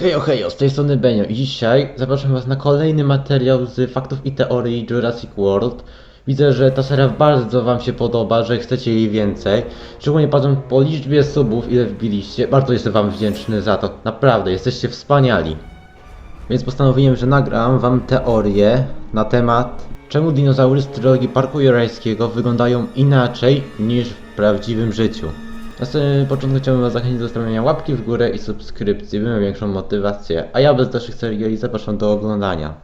Hejo, hejo, z tej strony Benio i dzisiaj zapraszam was na kolejny materiał z faktów i teorii Jurassic World. Widzę, że ta seria bardzo wam się podoba, że chcecie jej więcej. Szczególnie patrząc po liczbie subów, ile wbiliście. Bardzo jestem wam wdzięczny za to. Naprawdę, jesteście wspaniali. Więc postanowiłem, że nagram wam teorię na temat czemu dinozaury z trylogii Parku Jurajskiego wyglądają inaczej niż w prawdziwym życiu. Na samym początku chciałbym was zachęcić do zostawienia łapki w górę i subskrypcji, by miał większą motywację, a ja bez dalszych serii zapraszam do oglądania.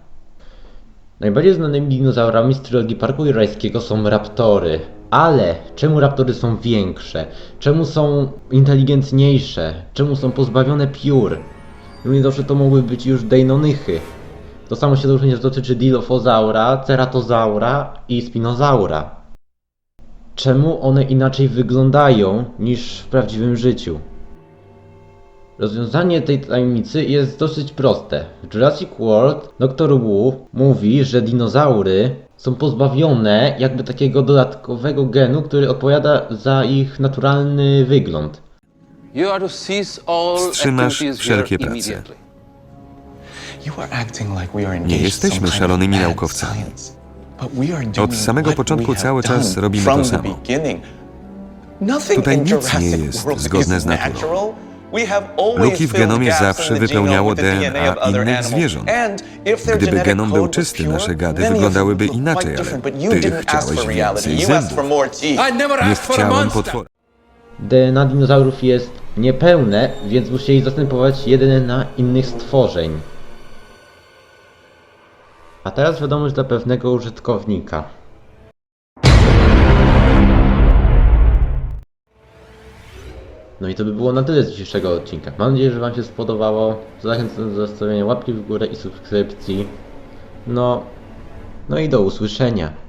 Najbardziej znanymi dinozaurami z trylogii Parku Jurajskiego są raptory. Ale czemu raptory są większe? Czemu są inteligentniejsze? Czemu są pozbawione piór? Równie dobrze to mogły być już deinonychy. To samo się również dotyczy Dilophosaura, Ceratosaura i Spinosaura. Czemu one inaczej wyglądają niż w prawdziwym życiu? Rozwiązanie tej tajemnicy jest dosyć proste. W Jurassic World Dr. Wu mówi, że dinozaury są pozbawione jakby takiego dodatkowego genu, który odpowiada za ich naturalny wygląd. Wstrzymasz wszelkie prace. Nie jesteśmy szalonymi naukowcami. Od samego początku cały czas robimy to samo. Tutaj nic nie jest zgodne z naturą. Luki w genomie zawsze wypełniało DNA innych zwierząt. Gdyby genom był czysty, nasze gady wyglądałyby inaczej, ale ty chciałeś więcej zębów. Nie chciałem potwora. DNA dinozaurów jest niepełne, więc musieli zastępować jedyne na innych stworzeń. A teraz wiadomość dla pewnego użytkownika. No i to by było na tyle z dzisiejszego odcinka. Mam nadzieję, że Wam się spodobało. Zachęcam do zostawienia łapki w górę i subskrypcji. No, no i do usłyszenia.